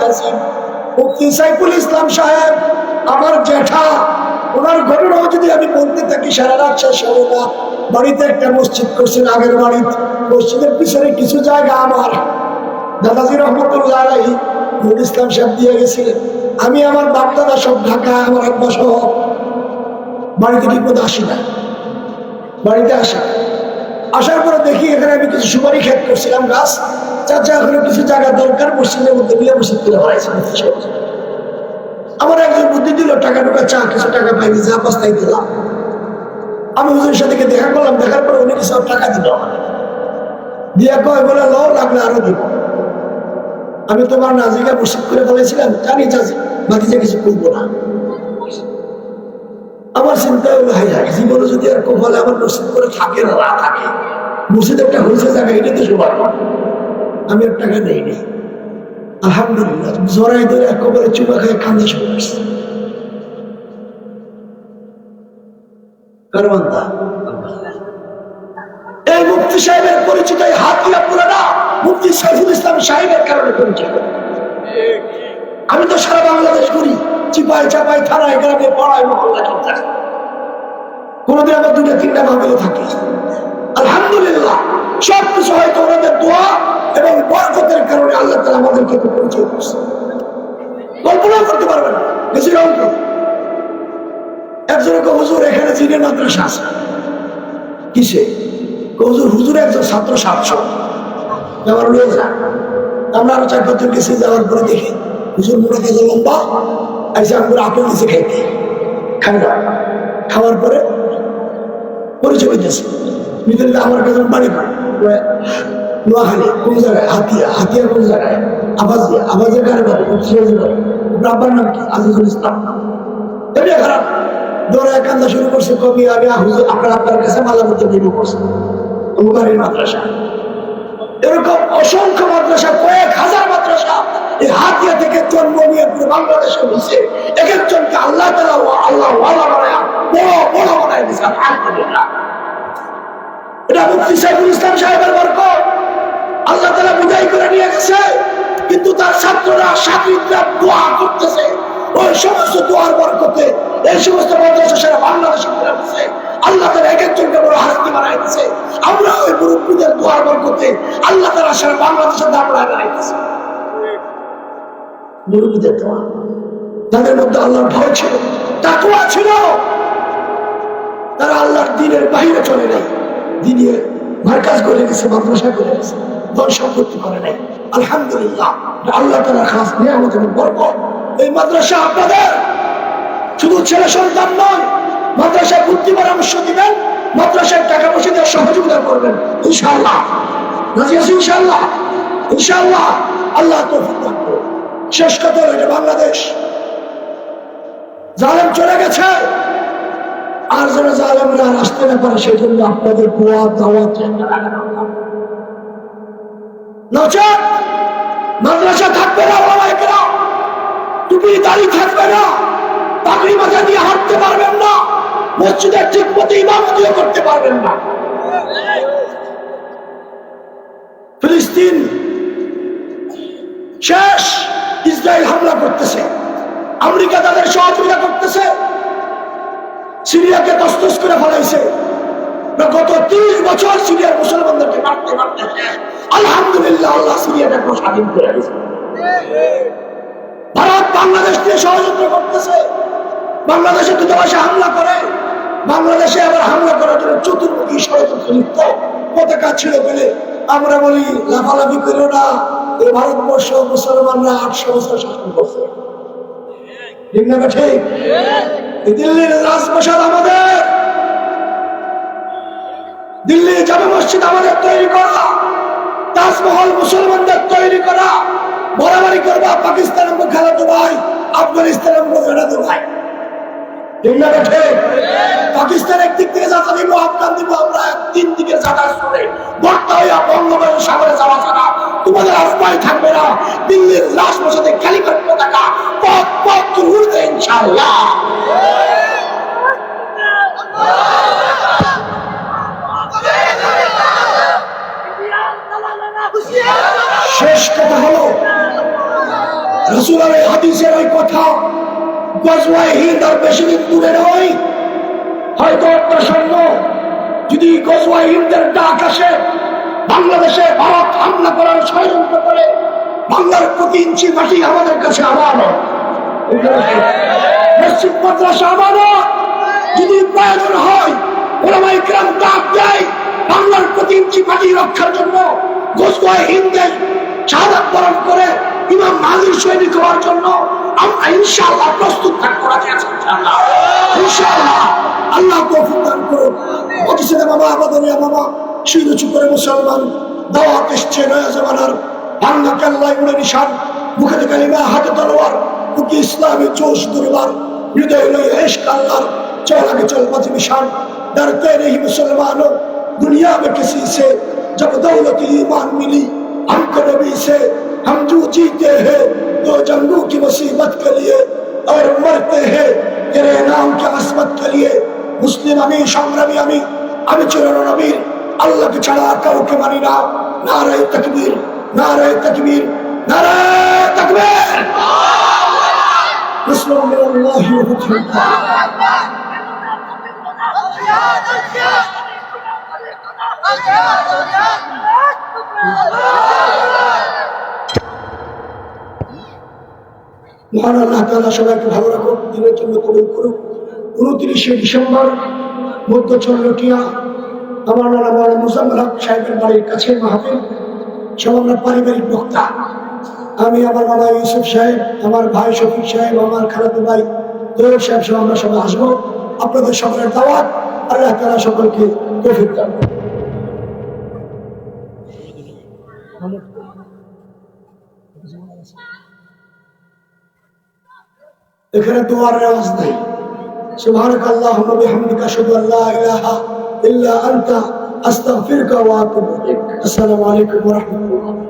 মুতাসিম মুফতি সাইফুল ইসলাম সাহেব, আমার জ্যাঠা ওনার ঘটনাও যদি আমি বলতে থাকি, সারা রাত শেষ হবে না বাড়িতে একটা মসজিদ করছেন, আগের বাড়িতে মসজিদের পিছনে কিছু জায়গা আমার। দাদাজি রহমতুল্লাহ নুর ইসলাম সাহেব দিয়ে গেছিলেন। আমি আমার বাপদাদা সব ঢাকা আমার আব্বা সহ বাড়িতে ঠিক মতো আসি না। বাড়িতে আসা। আসার পরে দেখি এখানে আমি কিছু সুপারি ক্ষেত করছিলাম গাছ। চাচা এখানে কিছু জায়গা দরকার, মসজিদের মধ্যে মসজিদ তুলে হয়েছে আমার একজন বুদ্ধি দিল, টাকা টুকা চা, কিছু টাকা পাইনি যা বস্তায় দিলাম। আমি হুজুরের সাথে দেখা করলাম, দেখার পরে উনি কিছু টাকা দিল দিয়া কয়, বলে ল লাগলে আরও দিব। আমি তোমার নাজিকা মসজিদ করে বলেছিলাম, জানি চাচি বাকি কিছু করব না। জীবনে যদি আর কপালে আমার মসজিদ করে থাকে না থাকে মসজিদ একটা হয়েছে জায়গা এটা তো সবার আমি আর টাকা নেই। আলহামদুলিল্লাহ জড়াই ধরে একেবারে চুপা খায় কান্দা এই সাহেবের পরিচিত এই মুফতি সাইফুল ইসলাম সাহেবের কারণে পরিচিত। আমি তো সারা বাংলাদেশ করি চিপাই চাপাই থানায়, গ্রামে পড়ায় মহল্লা চলতে কোনোদিন আমার দুটো তিনটা ভাবেও থাকে। আলহামদুলিল্লাহ, সব কিছু হয়তো ওনাদের দোয়া এবং বরকতের কারণে আল্লাহ তালা আমাদেরকে পরিচয় করছে কল্পনাও করতে পারবেন না, বেশি রঙ একজনকে হুজুর, এখানে জিনের মাদ্রাসা আছে। কিসে? হুজুর হুজুর একজন ছাত্র সাতশো। আমার লোক যায় আমরা আরও চার পাঁচজন গেছি যাওয়ার পরে দেখি, হুজুর মোটা কাজে লম্বা। এসে আমরা আপেল দিছে খাইতে খাই না খাওয়ার পরে পরিচয় দিতেছে বিকেলে আমার কাছে বাড়ি পায়। নোয়াখালী, কোন জায়গায়? হাতিয়া। হাতিয়া কোন জায়গায়? আবাস দিয়ে আবাসের কারে বাড়ি আব্বার নাম কি? আজিজুল ইসলাম এটা খারাপ। দৌড়ে কান্দা শুরু করছে, কবি আমি হুজুর, আপনার আপনার কাছে মালা মধ্যে বিলু করছে। অমুকারীর মাদ্রাসা। এরকম অসংখ্য মাদ্রাসা, কয়েক হাজার মাদ্রাসা হাতিয়া থেকে জন্ম নিয়ে বাংলাদেশে এক একজনকে আল্লাহ আল্লাহ বানায়, বড় বড় বানায় আলহামদুলিল্লাহ। এটা মুফতি ইসলাম সাহেবের আল্লাহ বিদায় করে নিয়ে গেছে, কিন্তু তার ছাত্ররা ছাত্রীরা দোয়া করতেছে। ওই সমস্ত দোয়ার বরকতে এই সমস্ত মাদ্রাসা সারা বাংলাদেশে আল্লাহ তালা এক একজনকে বড় হাস্তি বানাই দিচ্ছে আমরা ওই মুরব্বীদের দোয়ার বরকতে আল্লাহ তালা সারা বাংলাদেশের দাম বানাই দিচ্ছে মুরব্বীদের দোয়া তাদের মধ্যে আল্লাহর ভয় ছিল, তাকুয়া ছিল। তারা আল্লাহর দিনের বাইরে চলে নাই। দিনে মার্কাজ করে গেছে, মাদ্রাসা করে গেছে, ধন সম্পত্তি করে নাই। আলহামদুলিল্লাহ আল্লাহ তালা খাস নিয়ামত এবং বরকত। এই মাদ্রাসা আপনাদের, শুধু ছেলে সন্তান নয়, মাদ্রাসায় বুদ্ধি পরামর্শ দিবেন, মাদ্রাসায় টাকা পয়সা দিয়ে সহযোগিতা করবেন। ইনশাআল্লাহ। রাজি আছি ইনশাআল্লাহ? ইনশাআল্লাহ, আল্লাহ তৌফিক দান করুন। শেষ কথা হলো এটা বাংলাদেশ। জালেম চলে গেছে। আর যেন জালেমরা আসতে না পারে সেই জন্য আপনাদের দোয়া, দাওয়াত। নচেত মাদ্রাসা থাকবে না টুপি দাড়ি থাকবে না। পাগড়ি মাথা দিয়ে হাঁটতে পারবেন না। মসজিদের ঠিক মতো ইমামতিও করতে পারবেন না। ফিলিস্তিন শেষ। ইসরায়েল হামলা করতেছে, আমেরিকা তাদের সহযোগিতা করতেছে, সিরিয়াকে তস্তস করে ফেলাইছে। গত তিরিশ বছর সিরিয়ার মুসলমানদেরকে মারতে মারতে আলহামদুলিল্লাহ আল্লাহ সিরিয়াটাকে স্বাধীন করে দিয়েছে। ভারত বাংলাদেশ দিয়ে সহযোগিতা করতেছে, বাংলাদেশে দূতাবাসে হামলা করে, বাংলাদেশে আবার হামলা করার জন্য চতুর্মুখী ষড়যন্ত্র লিপ্ত, পতাকা ছিঁড়ে ফেলে আমরা বলি, লাফালাফি করিও না। এই ভারতবর্ষ মুসলমানরা আটশো বছর শাসন করছে। ঠিক না দিল্লি মসজিদ আমাদের তৈরি করা। তাজমহল মুসলমানদের তৈরি করা। বরাবরি করবা পাকিস্তান ঠিক পাকিস্তান একদিক থেকে যাতা দিব আফগান দিব আমরা তিন দিকে যাতা শুনে বর্তা হইয়া সাগরে যাওয়া ছাড়া তোমাদের উপায় থাকবে না। দিল্লির রাজপ্রসাদে ক্যালিকট পতাকা, পথ পথ উঠবে ইনশাল্লাহ শেষ কথা হলো, রসুলের হাদিসের ওই কথা, গজওয়াই হিন্দ আর বেশি দিন দূরে নয়। হয়তো আপনার সামনে যদি হিন্দের ডাক আসে, বাংলাদেশে ভারত হামলা করার ষড়যন্ত্র করে, বাংলার প্রতি ইঞ্চি মাটি আমাদের কাছে আমানত যদি ডাক দেয়, বাংলার রক্ষার জন্য করে হওয়ার জন্য আমরা প্রস্তুত থাকব আল্লাহ তৌফিক দান করুন অতিশে বাবা আবাদনিয়া বাবা শিরুচু করে মুসলমান দাওয়াত এসছে নয়া জামানার ভাঙ্গা কেল্লায় উড়ে নিশান মুখে কালিমা হাতে তলোয়ার বুকে ইসলামী জোশ দুর্বার হৃদয় লয় এশক আল্লাহর चल आगे चल मत निशान डरते नहीं मुसलमानों दुनिया में किसी से जब दौलत ईमान मिली हमको नबी से हम जो जीते हैं दो जंगों की मुसीबत के लिए और मरते हैं तेरे नाम के असमत के लिए মুসলিম আমি, সংগ্রামী আমি আমি চিরানো নবীর। আল্লাহকে ছাড়া আর কাউকে মানি না। নারায় তাকবীর নারায় তাকবীর নারায় তাকবীর। মহান আল্লাহ সবাইকে ভালো রাখুন দিনের জন্য কবুল করুন উনত্রিশে ডিসেম্বর মধ্য চন্দ্রটিয়া আমার নানা বড় মুজাম্মল হক সাহেবের বাড়ির কাছে মাহফিল সব পারিবারিক বক্তা। আমি আমার মামা ইউসুফ সাহেব, আমার ভাই শফিক সাহেব, আমার খালাতো ভাই দৌড় সাহেব সব আমরা সবাই আসব আপনাদের সকলের দাওয়াত, আল্লাহ তারা সকলকে তৌফিক দান। এখানে দোয়ার রেওয়াজ নেই। سبحانك اللهم وبحمدك أشهد أن لا إله إلا أنت أستغفرك وأتوب إليك. السلام عليكم ورحمة الله.